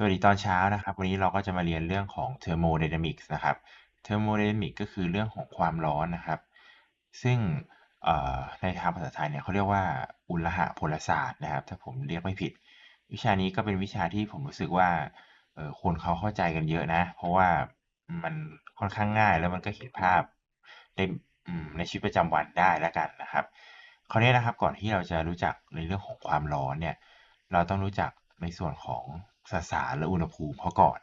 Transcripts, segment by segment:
สวัสดีตอนเช้านะครับ วันนี้เราก็จะมาเรียนเรื่องของ thermodynamics นะครับ thermodynamics ก็คือเรื่องของความร้อนนะครับ ซึ่งในทางภาษาไทยเนี่ยเขาเรียกว่าอุณหพลศาสตร์นะครับ ถ้าผมเรียกไม่ผิด วิชานี้ก็เป็นวิชาที่ผมรู้สึกว่าคนเขาเข้าใจกันเยอะนะ เพราะว่ามันค่อนข้างง่ายแล้วมันก็เห็นภาพในในชีวิตประจำวันได้แล้วกันนะครับคราวนี้นะครับก่อนที่เราจะรู้จักในเรื่องของความร้อนเนี่ยเราต้องรู้จักในส่วนของ สสารและอุณหภูมิเขาก่อน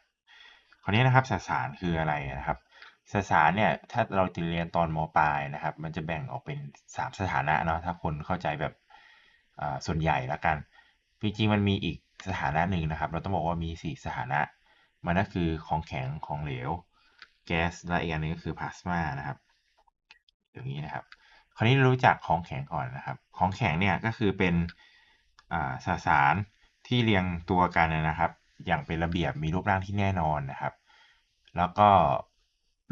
คราวนี้นะครับสสารคืออะไรนะครับสสารเนี่ยถ้าเราติเรียนตอนมปลายนะครับ มันจะแบ่งออกเป็น 3 สถานะเนาะถ้าคนเข้าใจแบบส่วนใหญ่แล้วกันจริงๆมันมีอีกสถานะหนึ่งนะครับ เราต้องบอกว่ามี 4 สถานะ มันก็คือของแข็งของเหลวแก๊สและอีกอันนึงก็คือพลาสมานะครับอย่างนี้นะครับ คราวนี้รู้จักของแข็งก่อนนะครับ ของแข็งเนี่ยก็คือเป็นสสาร ที่เรียงตัวกันนะครับ อย่างเป็นระเบียบมีรูปร่างที่แน่นอนนะครับ แล้วก็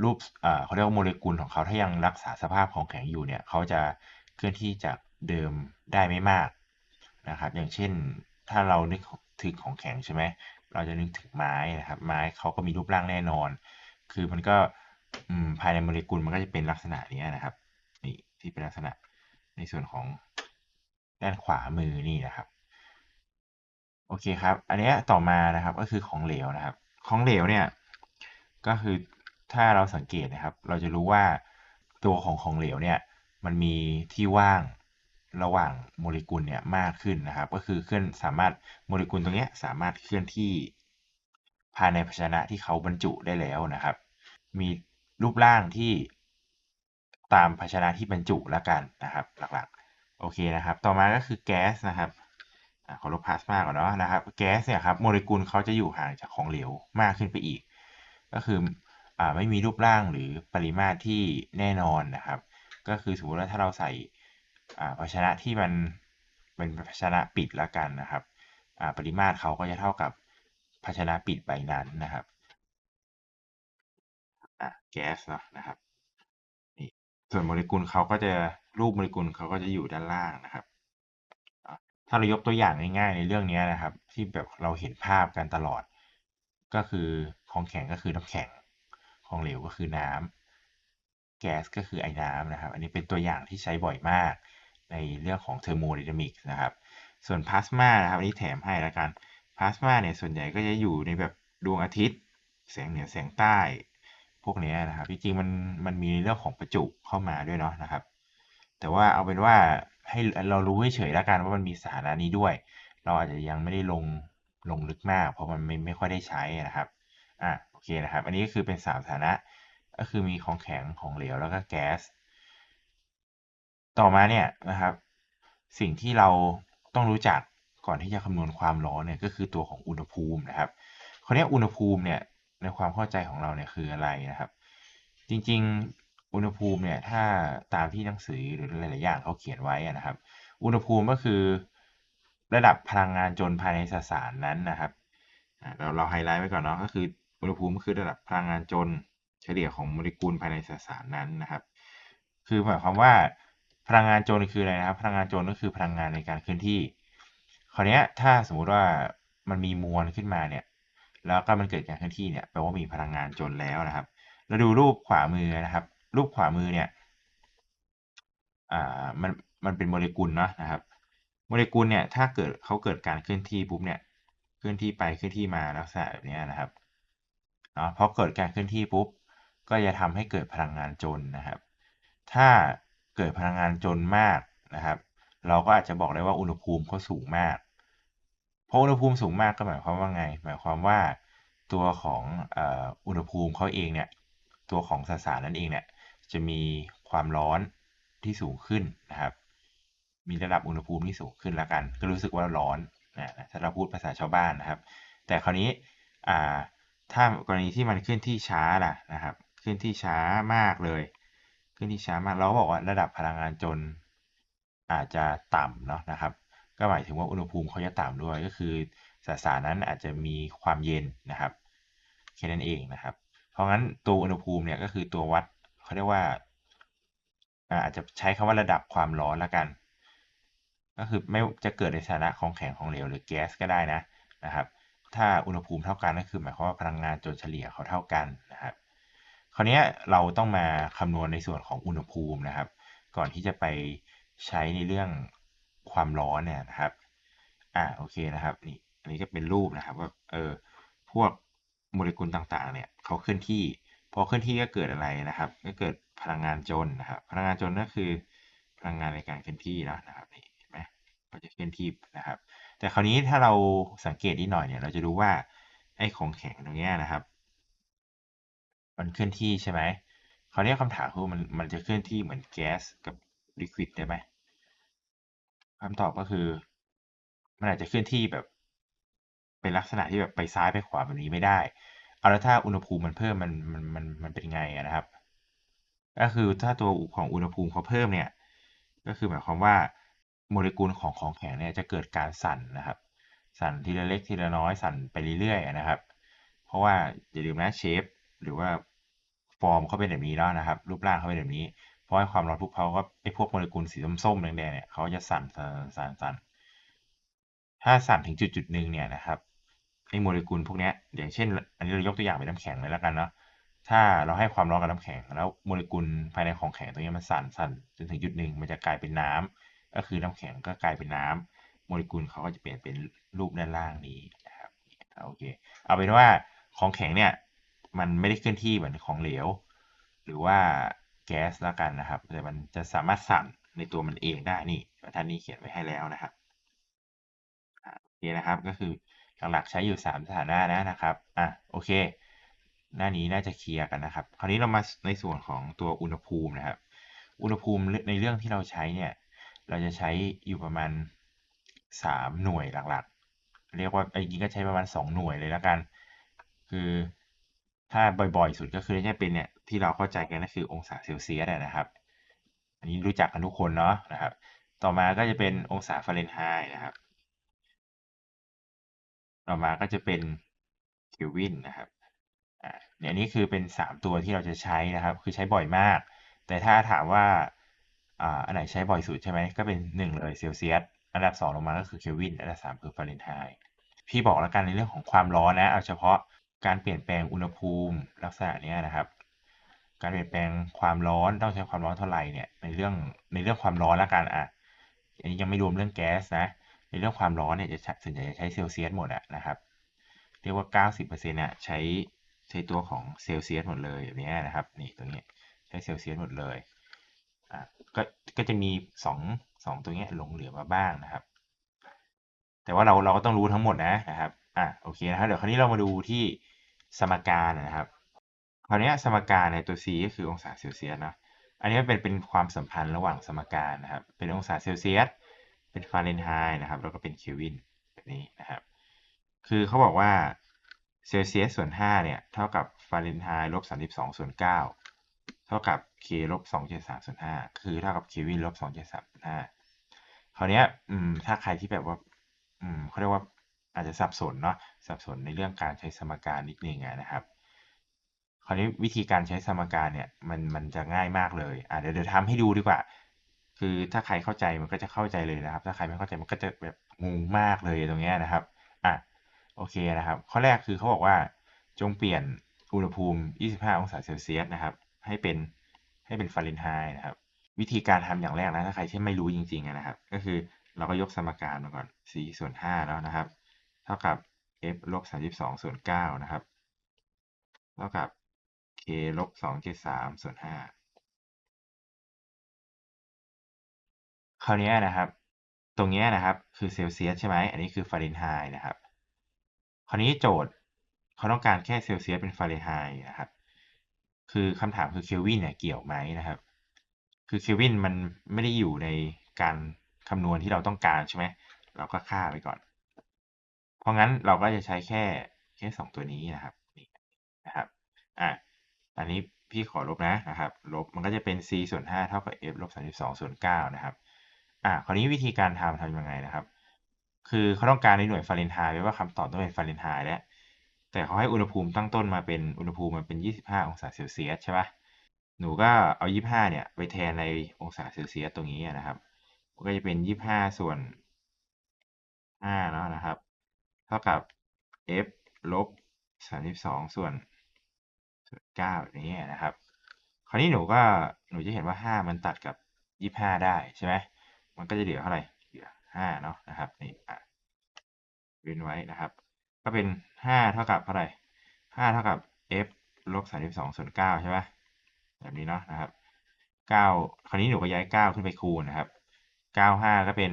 รูปเขาเรียกว่าโมเลกุลของเขาถ้ายังรักษาสภาพของแข็งอยู่เนี่ยเขาจะเคลื่อนที่จากเดิมได้ไม่มากนะครับ อย่างเช่นถ้าเรานึกถึงของแข็งใช่ไหมเราจะนึกถึงไม้นะครับ ไม้เขาก็มีรูปร่างแน่นอน คือมันก็ภายในโมเลกุลมันก็จะเป็นลักษณะนี้นะครับนี่ที่เป็นลักษณะในส่วนของด้านขวามือนี่นะครับ อเคครับ อันนี้ต่อมานะครับก็คือของเหลวนะครับ ของเหลวเนี่ยก็คือถ้าเราสังเกตนะครับ เราจะรู้ว่าตัวของของเหลวเนี่ยมันมีที่ว่างระหว่างโมเลกุลเนี่ยมากขึ้นนะครับ ก็คือเคลื่อนสามารถโมเลกุลตรงนี้สามารถเคลื่อนที่ภายในภาชนะที่เขาบรรจุได้แล้วนะครับ มีรูปร่างที่ตามภาชนะที่บรรจุแล้วกันนะครับ หลักๆ โอเคนะครับ ต่อมาก็คือแก๊สนะครับ ขอลบพลาสมาก่อนเนาะนะครับแก๊สเนี่ยครับโมเลกุลเขาจะอยู่ห่างจากของเหลวมากขึ้นไปอีก ก็คืออไม่มีรูปร่างหรือปริมาตรที่แน่นอนนะครับ ก็คือสมมติว่าถ้าเราใส่ภาชนะที่มันเป็นภาชนะปิดแล้วกันนะครับปริมาตรเขาก็จะเท่ากับภาชนะปิดใบนั้นนะครับแก๊สเนาะนะครับส่วนโมเลกุลเขาก็จะรูปโมเลกุลเขาก็จะอยู่ด้านล่างนะครับ ถ้าเรายกตัวอย่างง่ายๆในเรื่องนี้นะครับ ที่แบบเราเห็นภาพกันตลอด ก็คือของแข็งก็คือน้ำแข็ง ของเหลวก็คือน้ำแก๊สก็คือไอ้น้ำนะครับ อันนี้เป็นตัวอย่างที่ใช้บ่อยมากในเรื่องของเทอร์โมไดนามิกนะครับ ส่วนพลาสมานะครับอันนี้แถมให้ล้วกันพลาสมาเนี่ยส่วนใหญ่ก็จะอยู่ในแบบดวงอาทิตย์ แสงเหนือแสงใต้ พวกนี้นะครับจริงๆมันมันมีเรื่องของประจุเข้ามาด้วยเนาะนะครับ แต่ว่าเอาเป็นว่า ให้เรารู้เฉยๆแล้วกันว่ามันมีสถานะนี้ด้วย เราอาจจะยังไม่ได้ลงลงลึกมาก เพราะมันไม่ไม่ค่อยได้ใช้นะครับอะโอเคนะครับ อันนี้ก็คือเป็นสามสถานะ ก็คือมีของแข็งของเหลวแล้วก็แก๊สต่อมาเนี่ยนะครับ สิ่งที่เราต้องรู้จักก่อนที่จะคำนวณความร้อนเนี่ยก็คือตัวของอุณหภูมินะครับคราวนี้อุณหภูมิเนี่ยในความเข้าใจของเราเนี่ยคืออะไรนะครับ จริง อุณหภูมิเนี่ยถ้าตามที่หนังสือหรือหลายๆอย่างเขาเขียนไว้นะครับ อุณหภูมิก็คือระดับพลังงานจนภายในสสารนั้นนะครับเราเราไฮไลท์ไว้ก่อนเนาะก็คืออุณหภูมิคือระดับพลังงานจนเฉลี่ยของโมเลกุลภายในสสารนั้นนะครับ คือหมายความว่าพลังงานจนคืออะไรนะครับ พลังงานจนก็คือพลังงานในการเคลื่อนที่คราวนี้ถ้าสมมุติว่ามันมีมวลขึ้นมาเนี่ยแล้วก็มันเกิดการเคลื่อนที่เนี่ยแปลว่ามีพลังงานจนแล้วนะครับ เราดูรูปขวามือนะครับ รูปขวามือเนี่ยอ่ามันมันเป็นโมเลกุลเนาะนะครับ โมเลกุลเนี่ยถ้าเกิดเขาเกิดการเคลื่อนที่ปุ๊บเนี่ยเคลื่อนที่ไปเคลื่อนที่มาลักษณะแบบนี้นะครับเนาะพอเกิดการเคลื่อนที่ปุ๊บก็จะทำให้เกิดพลังงานจนนะครับ ถ้าเกิดพลังงานจนมากนะครับ เราก็อาจจะบอกได้ว่าอุณหภูมิเขาสูงมากเพราะอุณหภูมิสูงมากก็หมายความว่าไง หมายความว่าตัวของอุณหภูมิเขาเองเนี่ยตัวของสสารนั่นเองเนี่ย จะมีความร้อนที่สูงขึ้นนะครับ มีระดับอุณหภูมิที่สูงขึ้นแล้วกัน ก็รู้สึกว่าร้อนนะถ้าเราพูดภาษาชาวบ้านนะครับ แต่คราวนี้ถ้ากรณีที่มันเคลื่อนที่ช้าล่ะนะครับเคลื่อนที่ช้ามากเลยเคลื่อนที่ช้ามากเราบอกว่าระดับพลังงานจนอาจจะต่ำเนาะนะครับ ก็หมายถึงว่าอุณหภูมิเขาจะต่ำด้วยก็คือสสารนั้นอาจจะมีความเย็นนะครับแค่นั้นเองนะครับ เพราะงั้นตัวอุณหภูมิเนี่ยก็คือตัววัด เขาเรียกว่าอาจจะใช้คำว่าระดับความร้อนแล้วกัน ก็คือไม่จะเกิดในสถานะของแข็งของเหลวหรือแก๊สก็ได้นะนะครับ ถ้าอุณหภูมิเท่ากันก็คือหมายความว่าพลังงานโดยเฉลี่ยเขาเท่ากันนะครับคราวนี้เราต้องมาคำนวณในส่วนของอุณหภูมินะครับ ก่อนที่จะไปใช้ในเรื่องความร้อนเนี่ยนะครับอ่าโอเคนะครับนี่อันนี้ก็เป็นรูปนะครับว่าเออพวกโมเลกุลต่างๆเนี่ยเขาเคลื่อนที่ พอเคลื่อนที่ก็เกิดอะไรนะครับ ก็เกิดพลังงานจนนะครับ พลังงานจนก็คือพลังงานในการเคลื่อนที่นะนะครับนี่เห็นไหมก็จะเคลื่อนที่นะครับ แต่คราวนี้ถ้าเราสังเกตนิดหน่อยเนี่ย เราจะรู้ว่าไอ้ของแข็งตรงนี้นะครับ มันเคลื่อนที่ใช่ไหมคราวนี้คำถามคือมันมันจะเคลื่อนที่เหมือนแก๊สกับลิควิดได้ไหมคำตอบก็คือ มันอาจจะเคลื่อนที่แบบ เป็นลักษณะที่แบบไปซ้ายไปขวาแบบนี้ไม่ได้ เอาแล้วถ้าอุณหภูมิมันเพิ่มมันมันมันมันเป็นไงนะครับ ก็คือถ้าตัวของอุณหภูมิเขาเพิ่มเนี่ย ก็คือหมายความว่าโมเลกุลของของแข็งเนี่ยจะเกิดการสั่นนะครับ สั่นทีละเล็กทีละน้อยสั่นไปเรื่อยๆนะครับ เพราะว่าอย่าลืมนะเชฟหรือว่าฟอร์มเขาเป็นแบบนี้แล้วนะครับ รูปร่างเขาเป็นแบบนี้เพราะให้ความร้อนพุเขาก็ไอพวกโมเลกุลสีส้มๆแดงๆเนี่ยเขาจะสั่นสั่นสั่นถ้าสั่นถึงจุดจุดหนึ่งเนี่ยนะครับ อโมเลกุลพวกนี้อย่างเช่น อันนี้เรายกตัวอย่างเป็นน้ำแข็งเลยแล้วกันเนาะถ้าเราให้ความร้อนกับน้ำแข็ง แล้วโมเลกุลภายในของแข็งตัวนี้มันสั่นสั่นจนถึงจุดหนึ่งมันจะกลายเป็นน้ำก็คือน้ำแข็งก็กลายเป็นน้ำโมเลกุลเขาก็จะเปลี่ยนเป็นรูปด้านล่างนี้นะครับโอเคเอาเป็นว่าของแข็งเนี่ยมันไม่ได้เคลื่อนที่เหมือนของเหลว หรือว่าแก๊สแล้วกันนะครับแต่มันจะสามารถสั่นในตัวมันเองได้นี่ท่านนี้เขียนไว้ให้แล้วนะครับโอเคนะครับก็คือ หลักๆใช้อยู่ 3 สถานะนะนะครับอะโอเค หน้านี้น่าจะเคลียร์กันนะครับ คราวนี้เรามาในส่วนของตัวอุณหภูมินะครับ อุณหภูมิในเรื่องที่เราใช้เนี่ยเราจะใช้อยู่ประมาณ 3 หน่วยหลักๆ เรียกว่าไอ้จริงก็ใช้ประมาณ 2 หน่วยเลยแล้วกัน คือถ้าบ่อยๆ สุดก็คือจะเป็นเนี่ยที่เราเข้าใจกันก็คือองศาเซลเซียสนะครับ อันนี้รู้จักกันทุกคนเนาะนะครับ ต่อมาก็จะเป็นองศาฟาเรนไฮต์นะครับ ต่อมาก็จะเป็นเคลวินนะครับอ่าเนี่ยนี้คือเป็น 3 ตัวที่เราจะใช้นะครับ คือใช้บ่อยมาก แต่ถ้าถามว่าอ่าอันไหนใช้บ่อยสุดใช่ไหมก็เป็น 1 เลยเซลเซียสอันดับ 2 ลงมาก็คือเคลวินอันดับ 3 คือฟาเรนไฮต์พี่บอกแล้วกันในเรื่องของความร้อนนะ เอาเฉพาะการเปลี่ยนแปลงอุณหภูมิลักษณะนี้นะครับ การเปลี่ยนแปลงความร้อนต้องใช้ความร้อนเท่าไหร่เนี่ยในเรื่องในเรื่องความร้อนแล้วกันอะอันนี้ยังไม่รวมเรื่องแก๊สนะ ในเรื่องความร้อนเนี่ยจะส่วนใหญ่จะใช้เซลเซียสหมดอะนะครับ เรียกว่า 90%เนี่ยใช้ใช้ตัวของเซลเซียสหมดเลยแบบนี้นะครับ นี่ตรงนี้ใช้เซลเซียสหมดเลยอะก็ก็จะมี 2 2 ตัวนี้หลงเหลือมาบ้างนะครับ แต่ว่าเราเราก็ต้องรู้ทั้งหมดนะนะครับอะโอเคนะครับเดี๋ยวคราวนี้เรามาดูที่สมการนะครับคราวนี้สมการในตัว c ก็คือองศาเซลเซียสนะอันนี้เป็นเป็นความสัมพันธ์ระหว่างสมการนะครับ เป็นองศาเซลเซียส เป็นฟาเรนไฮต์นะครับ แล้วก็เป็นเคลวินแบบนี้นะครับ คือเขาบอกว่าเซลเซียสส่วน5เนี่ย เท่ากับฟาเรนไฮต์ลบ32ส่วน9เท่ากับเคลบ273ส่วน5คือเท่ากับเควินลบ273ส่วน5คราวนี้ถ้าใครที่แบบว่าเขาเรียกว่าอาจจะสับสนเนาะสับสนในเรื่องการใช้สมการนิดนึงนะครับคราวนี้วิธีการใช้สมการเนี่ยมันมันจะง่ายมากเลยอะเดี๋ยวเดี๋ยวทำให้ดูดีกว่า คือถ้าใครเข้าใจมันก็จะเข้าใจเลยนะครับ ถ้าใครไม่เข้าใจมันก็จะแบบงงมากเลยตรงนี้นะครับอะโอเคนะครับ ข้อแรกคือเขาบอกว่าจงเปลี่ยนอุณหภูมิ 25 องศาเซลเซียสนะครับ ให้เป็นให้เป็นฟาเรนไฮต์นะครับ วิธีการทำอย่างแรกนะถ้าใครที่ไม่รู้จริงๆนะครับ ก็คือเราก็ยกสมการมาก่อน c ส่วน 5 แล้วนะครับ เท่ากับ f ลบ 32 ส่วน 9 นะครับ เท่ากับ k ลบ 273 ส่วน 5 คราวนี้นะครับ ตรงนี้นะครับคือเซลเซียสใช่ไหมอันนี้คือฟาเรนไฮต์นะครับ คราวนี้โจทย์เขาต้องการแค่เซลเซียสเป็นฟาเรนไฮต์นะครับ คือคำถามคือเคลวินเนี่ยเกี่ยวไหมนะครับ คือเคลวินมันไม่ได้อยู่ในการคำนวณที่เราต้องการใช่ไหมเราก็ค่าไปก่อน เพราะงั้นเราก็จะใช้แค่แค่สองตัวนี้นะครับนี่นะครับอะอันนี้พี่ขอลบนะนะครับ ลบมันก็จะเป็น c ส่วน5เท่ากับ f ลบ32ส่วน9นะครับ อะคราวนี้วิธีการทำทำยังไงนะครับ คือเขาต้องการในหน่วยฟาเรนไฮต์ไว้ว่าคำตอบต้องเป็นฟาเรนไฮต์แล้วแต่เขาให้อุณหภูมิตั้งต้นมาเป็นอุณหภูมิมันเป็น 25 องศาเซลเซียสใช่ปะหนูก็เอา 25 เนี่ย ไปแทนในองศาเซลเซียสตรงนี้นะครับ ก็จะเป็น 25 ส่วน5แล้วนะครับ เท่ากับ f ลบสามสิบสองส่วนส่วนเก้าแบบนี้นะครับ คราวนี้หนูก็หนูจะเห็นว่าห้ามันตัดกับยี่ห้าได้ใช่ไหม มันก็จะเหลือเท่าไหร่เหลือห้าเนาะนะครับนี่อะเว้นไว้นะครับ ก็เป็นห้าเท่ากับเท่าไหร่ห้าเท่ากับ f ลบสามสิบสองส่วนเก้าใช่ไหมแบบนี้เนาะนะครับเก้าคราวนี้หนูก็ย้ายเก้าขึ้นไปคูณนะครับเก้าห้าก็เป็น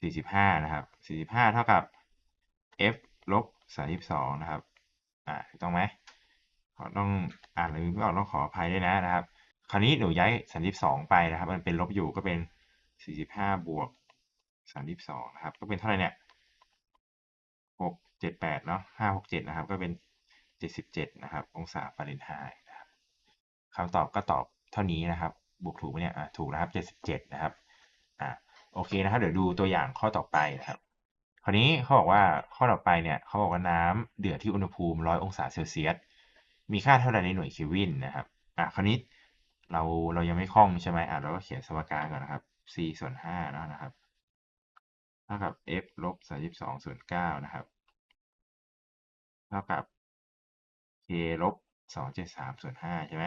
สี่สิบห้านะครับสี่สิบห้าเท่ากับ f ลบสามสิบสองนะครับอ่าถูกต้องไหมขอต้องอ่านหรือไม่ออกต้องขออภัยด้วยนะนะครับ คราวนี้หนูย้ายสามสิบสองไปนะครับ มันเป็นลบอยู่ก็เป็น สี่สิบห้าบวกสามสิบสองนะครับ ก็เป็นเท่าไหร่เนี่ยหกเจ็ดแปดเนาะห้าหกเจ็ดนะครับ ก็เป็นเจ็ดสิบเจ็ดนะครับ องศาฟาเรนไฮต์นะครับคำตอบก็ตอบเท่านี้นะครับ บวกถูกไหมเนี่ยถูกนะครับเจ็ดสิบเจ็ดนะครับอ่าโอเคนะครับ เดี๋ยวดูตัวอย่างข้อต่อไปนะครับคราวนี้เขาบอกว่าข้อต่อไปเนี่ยเขาบอกว่าน้ำเดือดที่อุณหภูมิ100องศาเซลเซียสมีค่าเท่าไหร่ในหน่วยเคลวินนะครับอะคราวนี้เราเรายังไม่คล่องใช่ไหมอะเราก็เขียนสมการก่อนนะครับ c ส่วน5แล้วนะครับ เท่ากับ f ลบ32ส่วน9นะครับ เท่ากับ k ลบ273ส่วน5ใช่ไหม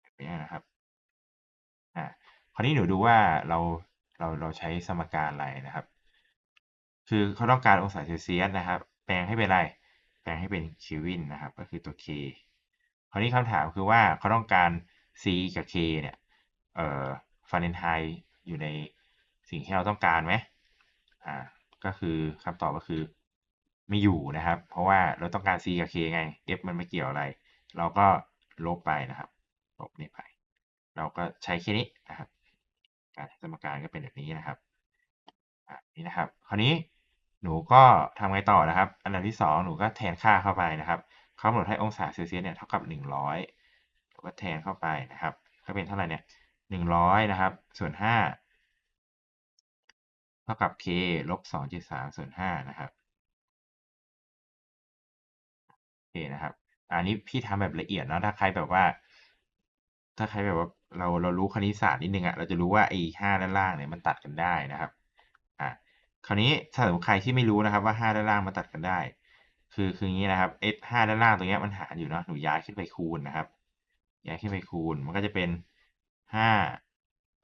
แบบนี้นะครับ อะคราวนี้หนูดูว่าเราเราเราใช้สมการอะไรนะครับ คือเขาต้องการองศาเซลเซียสนะครับ แปลงให้เป็นอะไร แปลงให้เป็นเคลวินนะครับ ก็คือตัว k คราวนี้คำถามคือว่าเขาต้องการ c กับ k เนี่ย เอ่อ ฟาเรนไฮต์อยู่ในสิ่งที่เราต้องการไหมอ่าก็คือคำตอบก็คือไม่อยู่นะครับ เพราะว่าเราต้องการ c กับ k ไง f มันไม่เกี่ยวอะไร เราก็ลบไปนะครับ ลบนี่ไป เราก็ใช้แค่นี้นะครับ การสมการก็เป็นแบบนี้นะครับอะนี่นะครับ คราวนี้หนูก็ทำไงต่อนะครับ อันดับที่สองหนูก็แทนค่าเข้าไปนะครับเขากำหนดให้องศาเซลเซียสเนี่ยเท่ากับหนึ่งร้อยหนูก็แทนเข้าไปนะครับก็เป็นเท่าไหร่เนี่ย หนึ่งร้อยนะครับ ส่วนห้าเท่ากับ k ลบสองจุดสามส่วนห้านะครับโอเคนะครับ อันนี้พี่ทำแบบละเอียดนะถ้าใครแบบว่า ถ้าใครแบบว่าเราเรารู้คณิตศาสตร์นิดนึงอะ่ะเราจะรู้ว่าไอ้ห้าด้านล่างเนี่ยมันตัดกันได้นะครับอะคราวนี้ถ้าสมมติใครที่ไม่รู้นะครับว่าห้าด้านล่างมันตัดกันได้ คือคืองี้นะครับ s ห้าด้านล่างตรงเนี้ยมันหารอยู่เนาะหนูย้ายขึ้นไปคูณนะครับย้ายขึ้นไปคูณมันก็จะเป็น ห้า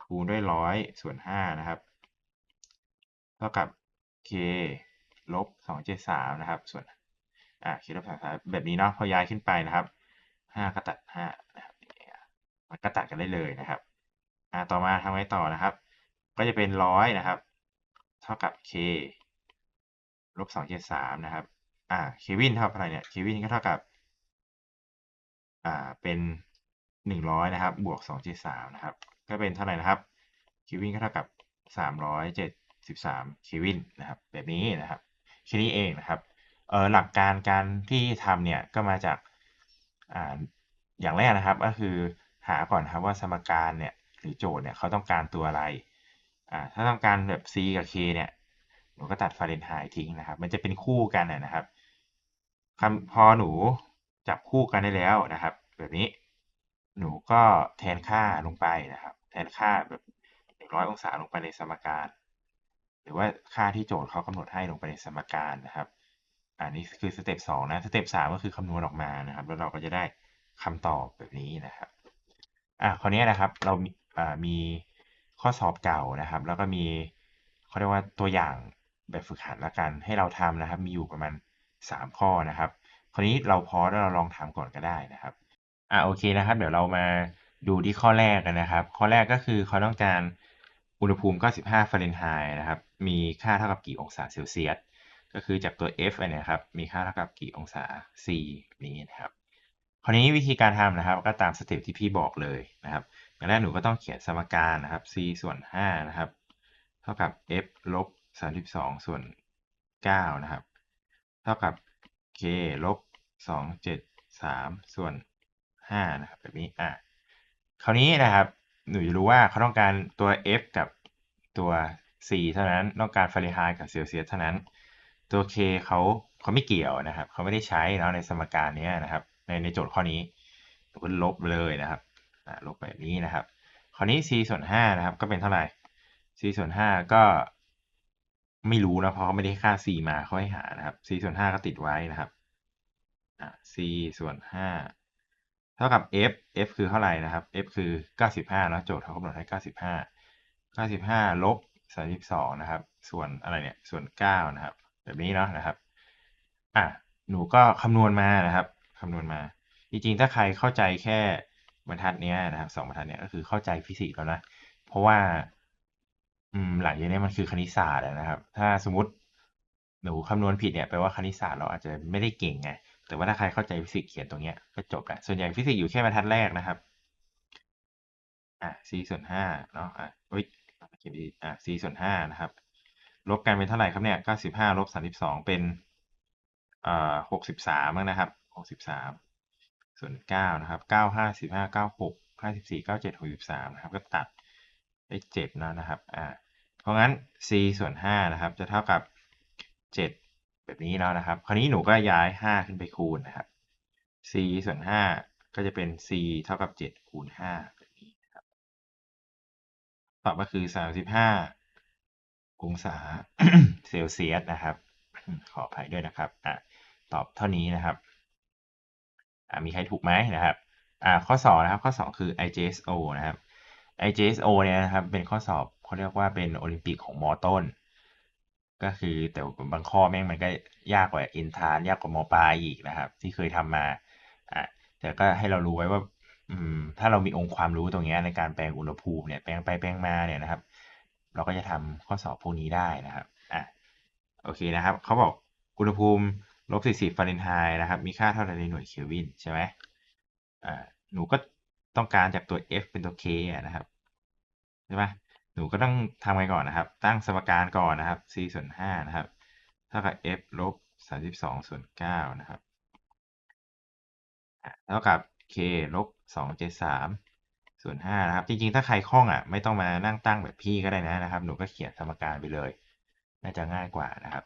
คูณด้วยร้อยส่วนห้านะครับ เท่ากับ k ลบสองเจ็ดสามนะครับ ส่วนอ่า k ลบสองสามแบบนี้เนาะพอย้ายขึ้นไปนะครับห้าก็ตัดห้านะครับมันก็ตัดกันได้เลยนะครับอ่าต่อมาทำไงต่อนะครับ ก็จะเป็นร้อยนะครับ เท่ากับ k ลบสองเจ็ดสามนะครับ อ่า เควินเท่ากับอะไรเนี่ย เควินก็เท่ากับ อ่า เป็น หนึ่งร้อยนะครับ บวกสองเจ็ดสามนะครับ ก็เป็นเท่าไหร่นะครับเควินก็เท่ากับสามร้อยเจ็ดสิบสามเควินนะครับ แบบนี้นะครับ แค่นี้เองนะครับ เออหลักการการที่ทำเนี่ย ก็มาจาก อ่า อย่างแรกนะครับ ก็คือหาก่อนครับว่าสมการเนี่ย หรือโจทย์เนี่ยเขาต้องการตัวอะไร อ่า ถ้าต้องการแบบ c กับ k เนี่ยหนูก็ตัดฟาเรนไฮต์ทิ้งนะครับ มันจะเป็นคู่กันนะครับคำพอหนูจับคู่กันได้แล้วนะครับ แบบนี้ หนูก็แทนค่าลงไปนะครับ แทนค่าแบบ100อยองศาลงไปในสมการ หรือว่าค่าที่โจทย์เขากำหนดให้ลงไปในสมการนะครับ อันนี้คือสเต็ปสองนะ สเต็ปสามก็คือคำนวณออกมานะครับ แล้วเราก็จะได้คำตอบแบบนี้นะครับ อะคราวนี้นะครับเรามีมีข้อสอบเก่านะครับ แล้วก็มีเขาเรียกว่าตัวอย่างแบบฝึกหัดละกันให้เราทำนะครับ มีอยู่ประมาณสามข้อนะครับ คราวนี้เราพอแล้วเราลองทำก่อนก็ได้นะครับ อ่าโอเคนะครับ เดี๋ยวเรามาดูที่ข้อแรกกันนะครับ ข้อแรกก็คือเขาต้องการอุณหภูมิ 95ฟาเรนไฮต์นะครับ มีค่าเท่ากับกี่องศาเซลเซียสก็คือจากตัว F เนี้ยครับมีค่าเท่ากับกี่องศา C นี้นะครับคราวนี้วิธีการทำนะครับ ก็ตามสเต็ปที่พี่บอกเลยนะครับอย่างแรกหนูก็ต้องเขียนสมการนะครับ c ส่วน5นะครับ เท่ากับ f ลบ32ส่วน9นะครับ เท่ากับ k ลบ273ส่วน 5นะครับแบบนี้อะคราวนี้นะครับ หนูจะรู้ว่าเขาต้องการตัว f กับตัว c เท่านั้นต้องการฟาเรนไฮต์กับเซลเซียสเท่านั้น ตัว k เขาเขาไม่เกี่ยวนะครับ เขาไม่ได้ใช้เนาะในสมการนี้นะครับ ในในโจทย์ข้อนี้เราก็ลบเลยนะครับลบแบบนี้นะครับ คราวนี้ c ส่วน5นะครับ ก็เป็นเท่าไหร่ c ส่วน5ก็ไม่รู้นะเพราะเขาไม่ได้ค่า c มาเขาให้หานะครับ c ส่วนห้าก็ติดไว้นะครับ c ส่วนห้าเท่ากับ f f คือเท่าไหร่นะครับ f คือเก้าสิบห้าแล้วโจทย์เขากำหนดให้เก้าสิบห้าเก้าสิบห้าลบสามสิบสองนะครับ ส่วนอะไรเนี่ย ส่วนเก้านะครับ แบบนี้เนาะนะครับ อะ หนูก็คำนวณมานะครับคำนวณมา จริงๆ ถ้าใครเข้าใจแค่บรรทัดเนี้ยนะครับสองบรรทัดเนี้ยก็คือเข้าใจฟิสิกส์แล้วนะ เพราะว่า อืม หลังจากนี้มันคือคณิตศาสตร์นะครับ ถ้าสมมติหนูคำนวณผิดเนี่ยแปลว่าคณิตศาสตร์เราอาจจะไม่ได้เก่งไง แต่ว่าถ้าใครเข้าใจฟิสิกส์เขียนตรงเนี้ยก็จบแล้วส่วนใหญ่ฟิสิกส์อยู่แค่บรรทัดแรกนะครับอะ c ส่วนห้าเนาะอะเฮ้ยเขียนดีอะ c ส่วนห้านะครับลบกันเป็นเท่าไหร่ครับเนี่ยเก้าสิบห้าลบสามสิบสองเป็นเอ่อหกสิบสามนะครับหกสิบสามส่วนเก้านะครับเก้าห้าสิบห้าเก้าหกห้าสิบสี่เก้าเจ็ดหกสิบสามนะครับก็ตัดได้เจ็ดนะนะครับอ่าเพราะงั้น c ส่วนห้านะครับจะเท่ากับเจ็ด แบบนี้แล้วนะครับ คราวนี้หนูก็ย้ายห้าขึ้นไปคูณนะครับ c ส่วนห้าก็จะเป็น c เท่ากับเจ็ดคูณห้าแบบนี้นะครับตอบก็คือสามสิบห้าองศาเซลเซียสนะครับ ขออภัยด้วยนะครับอะตอบเท่านี้นะครับอ่ามีใครถูกไหมนะครับอ่าข้อสองนะครับข้อสองคือ IJSO นะครับ IJSO เนี่ยนะครับเป็นข้อสอบเขาเรียกว่าเป็นโอลิมปิกของมอต้น ก็คือแต่บางข้อแม่งมันก็ยากกว่าเอ็นทานยากกว่ามอปลายอีกนะครับ ที่เคยทำมาอ่าแต่ก็ให้เรารู้ไว้ว่า อืม ถ้าเรามีองค์ความรู้ตรงนี้ในการแปลงอุณหภูมิเนี่ยแปลงไปแปลงมาเนี่ยนะครับ เราก็จะทำข้อสอบพวกนี้ได้นะครับอะโอเคนะครับเขาบอกอุณหภูมิลบ40ฟาเรนไฮต์นะครับ มีค่าเท่าไรในหน่วยเคลวินใช่ไหมอ่าหนูก็ต้องการจากตัว F เป็นตัว K นะครับใช่ไหม หนูก็ต้องทำไงก่อนนะครับ ตั้งสมการก่อนนะครับ c ส่วน5นะครับ เท่ากับ f ลบ32ส่วน9นะครับ เท่ากับ k ลบ273ส่วน5นะครับ จริงๆ ถ้าใครคล่องอะ ไม่ต้องมานั่งตั้งแบบพี่ก็ได้นะนะครับ หนูก็เขียนสมการไปเลย น่าจะง่ายกว่านะครับ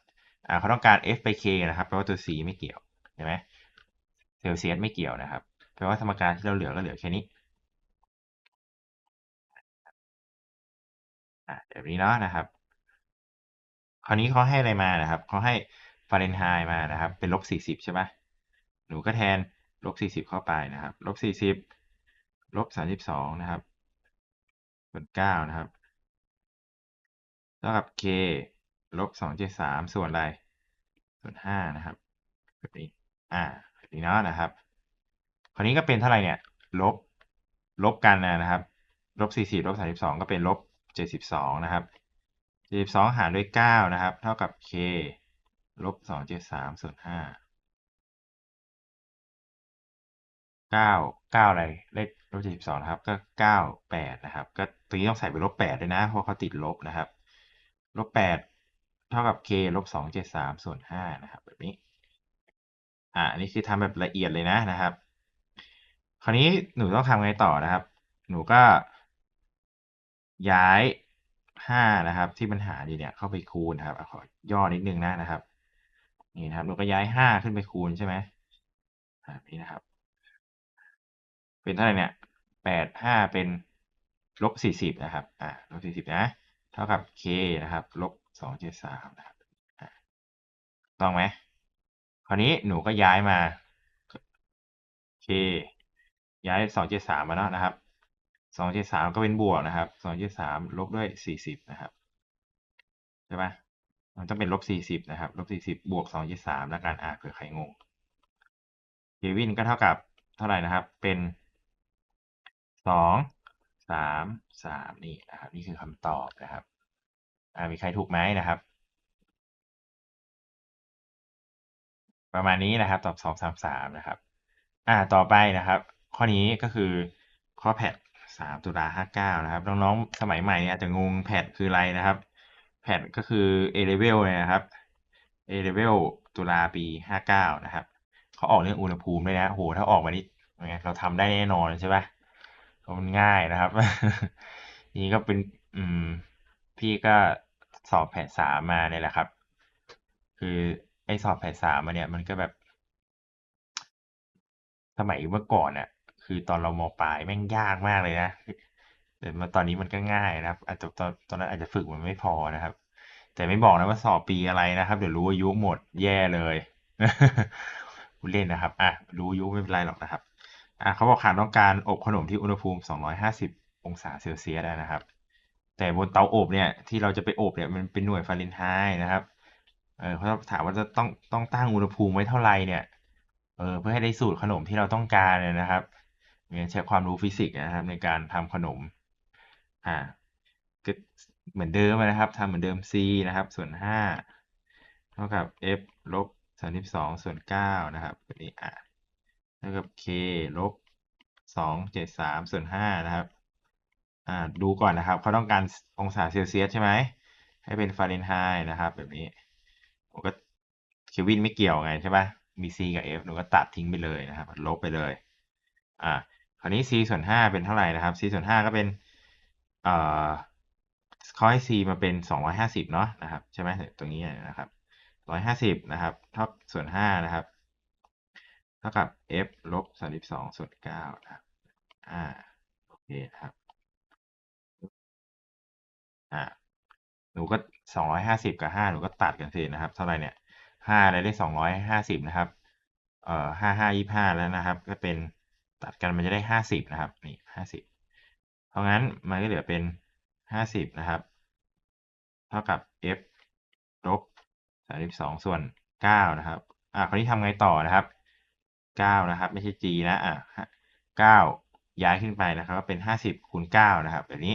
อ่าเขาต้องการ f ไป k นะครับแปลว่าตัว c ไม่เกี่ยว ใช่ไหมเซลเซียสไม่เกี่ยวนะครับ แปลว่าสมการที่เราเหลือก็เหลือแค่นี้ อะแบบนี้เนาะนะครับ คราวนี้เขาให้อะไรมานะครับเขาให้ฟาเรนไฮต์มานะครับ เป็นลบสี่สิบใช่ไหมหนูก็แทนลบสี่สิบเข้าไปนะครับลบสี่สิบลบสามสิบสองนะครับส่วนเก้านะครับเท่ากับ k ลบสองเจ็ดสามส่วนอะไรส่วนห้านะครับแบบนี้อ่าแบบนี้เนาะนะครับ คราวนี้ก็เป็นเท่าไหร่เนี่ย ลบลบกันนะครับลบสี่สิบลบสามสิบสองก็เป็นลบ เจ็ดสิบสองนะครับเจ็ดสิบสองหารด้วยเก้านะครับ เท่ากับ k ลบสองเจ็ดสามส่วนห้าเก้าเก้าอะไร เลขลบเจ็ดสิบสองนะครับ ก็เก้าแปดนะครับ ก็ตรงนี้ต้องใส่ไปลบแปดด้วยนะ เพราะเขาติดลบนะครับ ลบแปดเท่ากับ k ลบสองเจ็ดสามส่วนห้านะครับ แบบนี้ อ่านนี้คือทำแบบละเอียดเลยนะนะครับ คราวนี้หนูต้องทำไงต่อนะครับ หนูก็ ย้ายห้านะครับ ที่มันหารอยู่เนี่ยเข้าไปคูณครับขอย่อนิดนึงนะนะครับ นี่นะครับหนูก็ย้ายห้าขึ้นไปคูณใช่ไหมแบบนี้นะครับ เป็นเท่าไหร่เนี่ยแปดห้าเป็นลบสี่สิบนะครับ อ่าลบสี่สิบนะ เท่ากับ k นะครับลบสองเจ็ดสามนะครับต้องไหมคราวนี้หนูก็ย้ายมา k ย้ายสองเจ็ดสามมาเนาะนะครับ สองเจ็ดสามก็เป็นบวกนะครับสองเจ็ดสามลบด้วยสี่สิบนะครับใช่ปะมันต้องเป็นลบสี่สิบนะครับลบสี่สิบบวกสองเจ็ดสามแล้วกันอ่าเผื่อใครงงเควินก็เท่ากับเท่าไหร่นะครับ เป็นสองสามสามนี่นะครับ นี่คือคำตอบนะครับอ่ามีใครถูกไหมนะครับ ประมาณนี้นะครับ ตอบสองสามสามนะครับ อ่าต่อไปนะครับ ข้อนี้ก็คือข้อแพท สามตุลาห้าเก้านะครับ น้องๆ สมัยใหม่อาจจะงงแพทคืออะไรนะครับ แพทก็คือ A level เนี่ยนะครับ A level ตุลาปีห้าเก้านะครับเขาออกเรื่องอุณหภูมิด้วยนะโหถ้าออกมานี่เราทำได้แน่นอนใช่ปะมันง่ายนะครับ นี่ก็เป็นอืมพี่ก็สอบแพทสามมาเนี่ยแหละครับ คือไอสอบแพทสามมาเนี่ย มันก็แบบ สมัยเมื่อก่อนน่ะ คือตอนเรามปลายแม่งยากมากเลยนะแต่มาตอนนี้มันก็ง่ายนะครับ อาจจะตอนตอนนั้นอาจจะฝึกมันไม่พอนะครับ แต่ไม่บอกนะว่าสอบปีอะไรนะครับ เดี๋ยวรู้อายุหมดแย่เลยพูดเล่นนะครับอะรู้อายุไม่เป็นไรหรอกนะครับอะเขาบอกหากต้องการอบขนมที่อุณหภูมิ 250 องศาเซลเซียสนะครับ แต่บนเตาอบเนี่ยที่เราจะไปอบเนี่ยมันเป็นหน่วยฟาเรนไฮต์นะครับเออเขาถามว่าจะต้องต้องตั้งอุณหภูมิไว้เท่าไหร่เนี่ยเออเพื่อให้ได้สูตรขนมที่เราต้องการเนี่ยนะครับ ใช้ความรู้ฟิสิกส์นะครับในการทำขนมอ่าก็เหมือนเดิมนะครับทำเหมือนเดิม c นะครับ ส่วน 5 เท่ากับ f ลบ32ส่วน9นะครับนี้อะเท่ากับ k ลบ273ส่วน5นะครับอ่าดูก่อนนะครับเขาต้องการองศาเซลเซียสใช่ไหมให้เป็นฟาเรนไฮต์นะครับ แบบนี้ผมก็เควินไม่เกี่ยวไงใช่ปะมี c กับ f หนูก็ตัดทิ้งไปเลยนะครับ ลบไปเลย อ่า ราวนี้ c ส่วน5เป็นเท่าไหร่นะครับ c ส่วน5ก็เป็นเอ่อเขาให้ c มาเป็น 250เนาะนะครับใช่ไหมตรงนี้นะครับ150นะครับเท่าส่วน5นะครับเท่ากับ f ลบ32ส่วน9นะครับอ่าโอเคนะครับอ่าหนูก็ 250 กับ 5 หนูก็ตัดกันสินะครับ เท่าไหร่เนี่ย5อะไรได้ 250 นะครับเอ่อ5 5 25 แล้วนะครับ ก็เป็น ตัดกันมันจะได้ห้าสิบนะครับนี่ห้าสิบเพราะงั้นมันก็เหลือเป็นห้าสิบนะครับ เท่ากับ f ลบสามสิบสองส่วนเก้านะครับอะคราวนี้ทำไงต่อนะครับเก้านะครับ ไม่ใช่ g นะอะเก้าย้ายขึ้นไปนะครับก็เป็นห้าสิบคูณเก้านะครับแบบนี้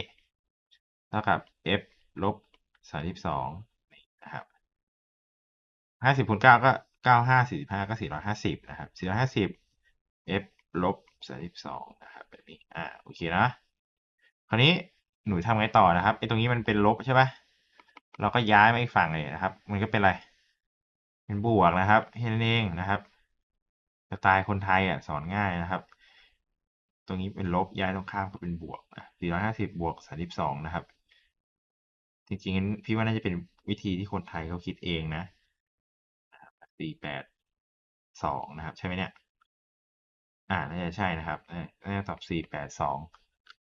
เท่ากับ f ลบสามสิบสองนะครับห้าสิบคูณเก้าก็เก้าห้าสี่สิบห้าก็สี่ร้อยห้าสิบนะครับสี่ร้อยห้าสิบ f ลบ 32นะครับแบบนี้อ่าโอเคนะคราวนี้หนูทำไงต่อนะครับไอ้ตรงนี้มันเป็นลบใช่ปะเราก็ย้ายมาอีกฝั่งเลยนะครับ มันก็เป็นอะไร เป็นบวกนะครับแค่นั้นเองนะครับสไตล์คนไทยอะสอนง่ายนะครับ ตรงนี้เป็นลบย้ายตรงข้ามก็เป็นบวก450บบวก32นะครับ จริงๆพี่ว่าน่าจะเป็นวิธีที่คนไทยเขาคิดเองนะ482นะครับ ใช่ไหมเนี่ย อ่าน่าจะใช่นะครับน่าจะตอบ 482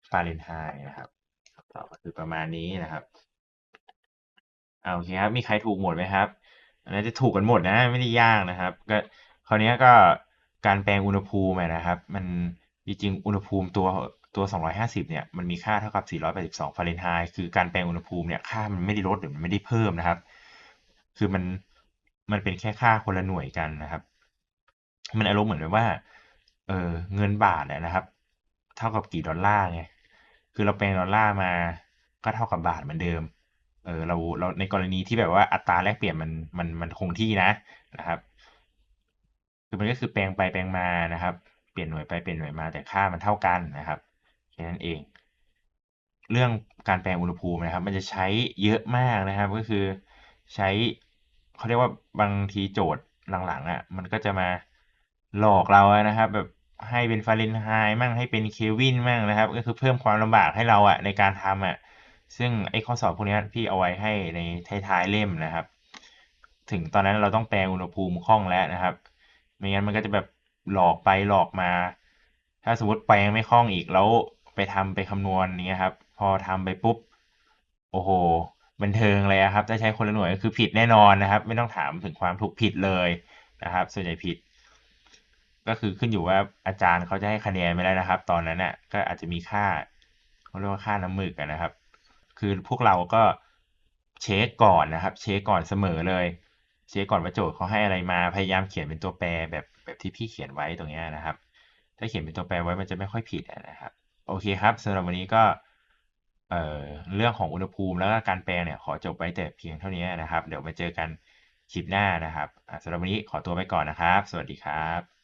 ฟาเรนไฮต์นะครับคำตอบก็คือประมาณนี้นะครับอโอเคครับ มีใครถูกหมดไหมครับอันนี้จะถูกกันหมดนะ ไม่ได้ยากนะครับ ก็คราวนี้ก็การแปลงอุณหภูมินะครับ มันจริงๆอุณหภูมิตัวตัว 250 เนี่ย มันมีค่าเท่ากับ 482 ฟาเรนไฮต์คือการแปลงอุณหภูมิเนี่ย ค่ามันไม่ได้ลดหรือมันไม่ได้เพิ่มนะครับ คือมัน มันเป็นแค่ค่าคนละหน่วยกันนะครับ มันอารมณ์เหมือนแบบว่า เออเงินบาทนะครับ เท่ากับกี่ดอลลาร์ไงคือเราแปลงดอลลาร์มาก็เท่ากับบาทเหมือนเดิมเออเราเราในกรณีที่แบบว่าอัตราแลกเปลี่ยนมันมันมันคงที่นะนะครับ คือมันก็คือแปลงไปแปลงมานะครับ เปลี่ยนหน่วยไปเปลี่ยนหน่วยมาแต่ค่ามันเท่ากันนะครับแค่นั้นเอง เรื่องการแปลงอุณหภูมินะครับ มันจะใช้เยอะมากนะครับ ก็คือใช้เขาเรียกว่าบางทีโจทย์หลังๆอะมันก็จะมาหลอกเรานะครับ แบบ ให้เป็นฟาเรนไฮต์มั่งให้เป็นเคลวินมั่งนะครับ ก็คือเพิ่มความลำบากให้เราอะในการทำอะซึ่งไอ้ข้อสอบพวกนี้พี่เอาไว้ให้ในท้ายๆเล่มนะครับ ถึงตอนนั้นเราต้องแปลงอุณหภูมิคล่องแล้วนะครับ ไม่งั้นมันก็จะแบบหลอกไปหลอกมา ถ้าสมมติแปลงไม่คล่องอีกแล้วไปทำไปคำนวณนี้ครับ พอทำไปปุ๊บ โอ้โห บันเทิงเลยครับ ถ้าใช้คนละหน่วยก็คือผิดแน่นอนนะครับ ไม่ต้องถามถึงความถูกผิดเลยนะครับ ส่วนใหญ่ผิด ก็คือขึ้นอยู่ว่าอาจารย์เขาจะให้คะแนนไม่ได้นะครับ ตอนนั้นน่ะก็อาจจะมีค่าเขาเรียกว่าค่าน้ำหมึกนะครับ คือพวกเราก็เช็คก่อนนะครับ เช็คก่อนเสมอเลย เช็คก่อนว่าโจทย์เขาให้อะไรมาพยายามเขียนเป็นตัวแปรแบบแบบที่พี่เขียนไว้ตรงนี้นะครับ ถ้าเขียนเป็นตัวแปรไว้มันจะไม่ค่อยผิดนะครับ โอเคครับสำหรับวันนี้ก็เอ่อเรื่องของอุณหภูมิแล้วก็การแปลงเนี่ยขอจบไว้แต่เพียงเท่านี้นะครับ เดี๋ยวมาเจอกันคลิปหน้านะครับสำหรับวันนี้ขอตัวไปก่อนนะครับ สวัสดีครับ